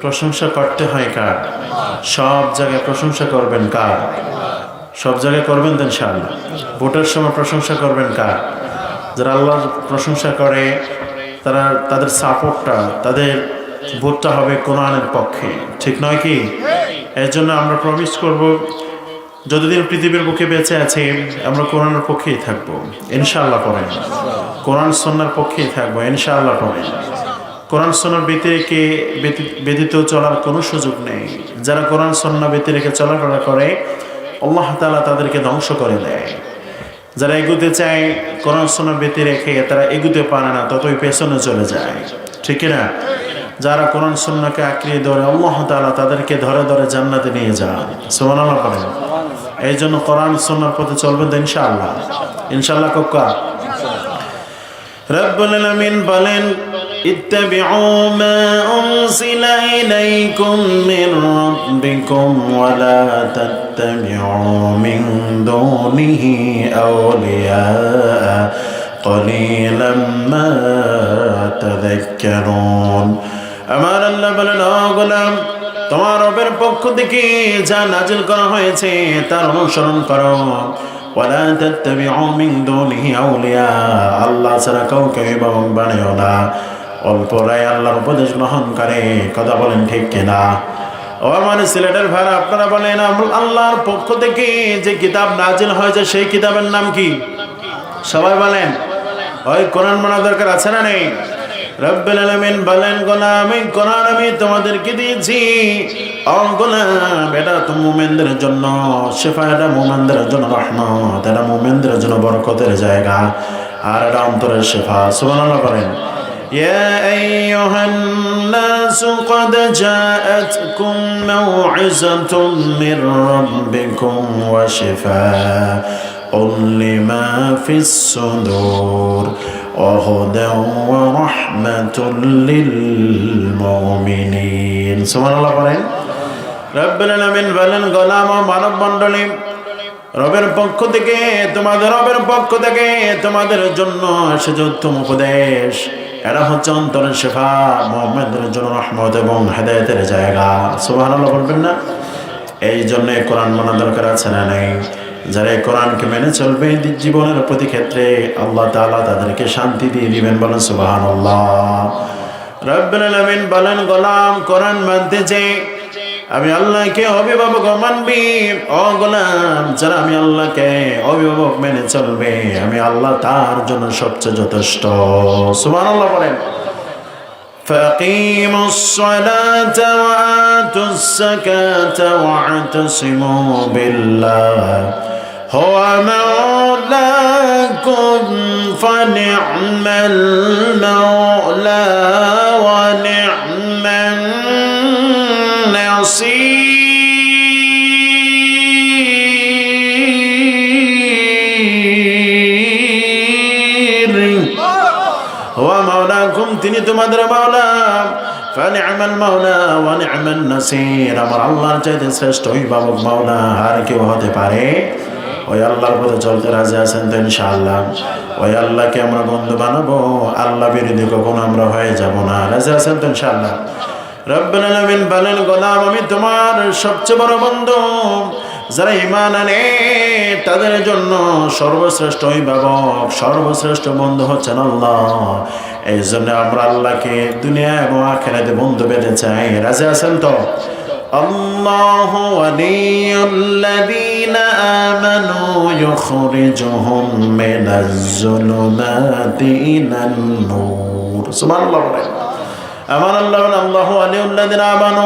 প্রশংসা করতে হয় কার? সব জায়গায় প্রশংসা করবেন কার? সব জায়গায় করবেন তো ইনশাআল্লাহ। ভোটের সময় প্রশংসা করবেন কার? যারা আল্লাহর প্রশংসা করে, তারা তাদের সাপোর্টটা, তাদের ভোটটা হবে কোরআনের পক্ষে। ঠিক নয় কি? এর জন্য আমরা প্রমিস করব, যতদিন পৃথিবীর বুকে বেঁচে আছি, আমরা কোরআনের পক্ষেই থাকব। ইনশাআল্লাহ পড়েন। কোরআন সন্ন্যার পক্ষেই থাকব, ইনশাআল্লাহ পড়েন। কোরআন সন্ন্যার ব্যতি- ব্যতীত চলার কোনো সুযোগ নেই। যারা কোরআন সন্না ব্যতিরেকে চলাফেরা করে, আল্লাহ তাআলা তাদেরকে ধ্বংস করে দেয়। যারা এগুতে চায়, কোরআন সন্না ব্যতি রেখে তারা এগুতে পারে না, ততই পেছনে চলে যায়। ঠিক না? যারা কোরআন সন্নাকে আঁকড়িয়ে ধরে, আল্লাহ তাআলা তাদেরকে ধরে ধরে জান্নাতে নিয়ে যান। সুবহানাল্লাহ পড়েন এই জন্য কোরআন সন্ন্যার পথে চলবেন তো ইনশাআল্লাহ। ইনশাআল্লাহ, কক্কা। রব্বুল আলামিন বলেন اتبعوا ما أنزل إليكم من ربكم ولا تتبعوا من دونه أولياء قليلا ما تذكرون আমার আল্লাহ বলেন "ও গোলাম তোমার রবের পক্ষ থেকে যা নাজিল করা হয়েছে তার অনুসরণ করো ওয়ালা তাত্তাবিউ মিন দুনিহি আউলিয়া আল্লাহ ছাড়া কাউকে অভিভাবক বানিও না অল্প রায় আল্লাহর উপদেশ গ্রহণ করে। কথা বলেন ঠিক কিনা? ও আমার সিলেটের ভাড়া আপনারা বলেন আল্লাহর পক্ষ থেকে যে কিতাব নাজিল হয়েছে, সেই কিতাবের নাম কি? সবাই বলেন। ওই কোরআন মানা দরকার আছে না নেই? রব্বুল আলামিন বলেন, গোলাম কোরআন আমি তোমাদেরকে দিয়েছি। ও গোলাম, এটা তো মুমিনদের জন্য শেফা, এটা মুমিনদের জন্য রহমত, এটা মুমিনদের জন্য বরকতের জায়গা। আর এটা অন্তরের শেফা, সুবহানাল্লাহ করেন يا أيها الناس قد جاءتكم موعظة من ربكم وشفاء لما في الصدور وهدى ورحمة للمؤمنين سبحان الله قرآن রব্বুল আলামিন বলেন গোলাম ও মানব মণ্ডলী রবের পক্ষ থেকে তোমাদের রবের পক্ষ থেকে তোমাদের জন্য এসেছে উত্তম উপদেশ এরা হচ্ছে অন্তরের শেফা, মোহাম্মদের জন্য রহমত এবং হেদায়তের জায়গা। সুবহানাল্লাহ বলবেন না? এই জন্য কোরআন মানা দরকার আছে না নেই? যারা এই কোরআনকে মেনে চলবে জীবনের প্রতি ক্ষেত্রে আল্লাহ তালা তাদেরকে শান্তি দিয়ে দিবেন বলেন সুবাহ রব্বুল রবিন বলেন, গোলাম কোরআন মানতে চাই আমি আল্লাহকে অভিভাবক মানবি ও গোলাম যারা আমি আল্লাহকে অভিভাবক মেনে চলবে আমি আল্লাহ তার জন্য সবচেয়ে যথেষ্ট সুবহানাল্লাহ বলেন فأقيموا الصلاة وآتوا الزكاة واعتصموا بالله هو مولاكم فنعم المولى হুয়া মাওলা ঘুম তিনি তোমাদের মাওলা। ফানিআমাল মাওলা ওয়া নিআমান নাসির। আমার আল্লাহর চাইতে শ্রেষ্ঠ অভিভাবক মাওলা আর কেউ হতে পারে? ওই আল্লাহর পথে চলতে রাজি আছেন তো ইনশাআল্লাহ। ওই আল্লাহকে আমরা বন্ধু বানাবো। আল্লাহ বিরোধী কখনো আমরা হয়ে যাব না। রাজি আছেন তো ইনশাআল্লাহ? রব্বান আলামিন বলেন, গোলাম আমি তোমার সবচেয়ে বড় বন্ধু। যারা ঈমান আনে তাদের জন্য সর্বশ্রেষ্ঠ অভিভাবক সর্বশ্রেষ্ঠ বন্ধু হচ্ছেন আল্লাহ এই জন্য আমরা আল্লাহকে দুনিয়া এবং আখেরাতে বন্ধু পেতে চাই রাজি আছেন তো الله ولي الذين آمنوا يخرجهم من الظلمات إلى النور سبحان الله বলেন। আমার আল্লাহ বলেন, আল্লাহ আলিউল্লাদিন আমানু